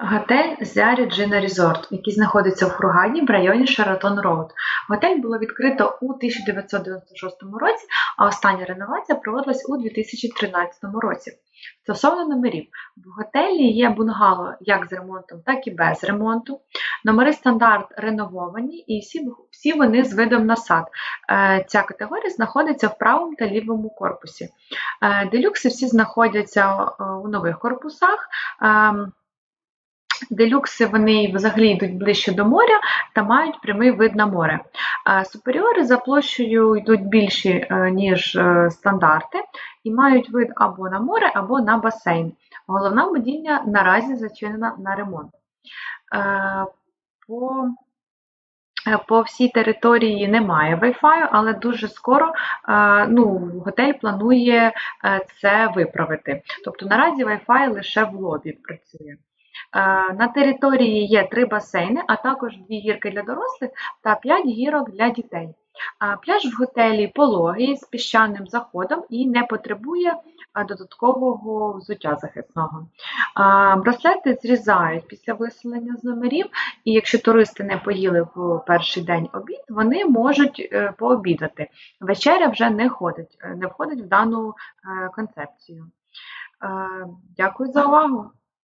Готель The Regina Resort, який знаходиться в Хургаді в районі Шератон Роуд. Готель було відкрито у 1996 році, а остання реновація проводилась у 2013 році. Стосовно номерів, в готелі є бунгало як з ремонтом, так і без ремонту. Номери стандарт ренововані і всі, всі вони з видом на сад. Е, Ця категорія знаходиться в правому та лівому корпусі. Е, Делюкси всі знаходяться е, у нових корпусах. Делюкси вони взагалі йдуть ближче до моря та мають прямий вид на море. Суперіори за площею йдуть більші, е, ніж е, стандарти, і мають вид або на море, або на басейн. Головна будівля наразі зачинена на ремонт. Е, По по всій території немає Wi-Fi, але дуже скоро ну, готель планує це виправити. Тобто наразі Wi-Fi лише в лобі працює. Е, На території є три басейни, а також дві гірки для дорослих та п'ять гірок для дітей. Пляж в готелі пологий з піщаним заходом і не потребує е, додаткового взуття захисного. Браслети зрізають після виселення з номерів, і якщо туристи не поїли в перший день обід, вони можуть е, пообідати. Вечеря вже не ходить, е, не входить в дану е, концепцію. Е, Дякую за увагу!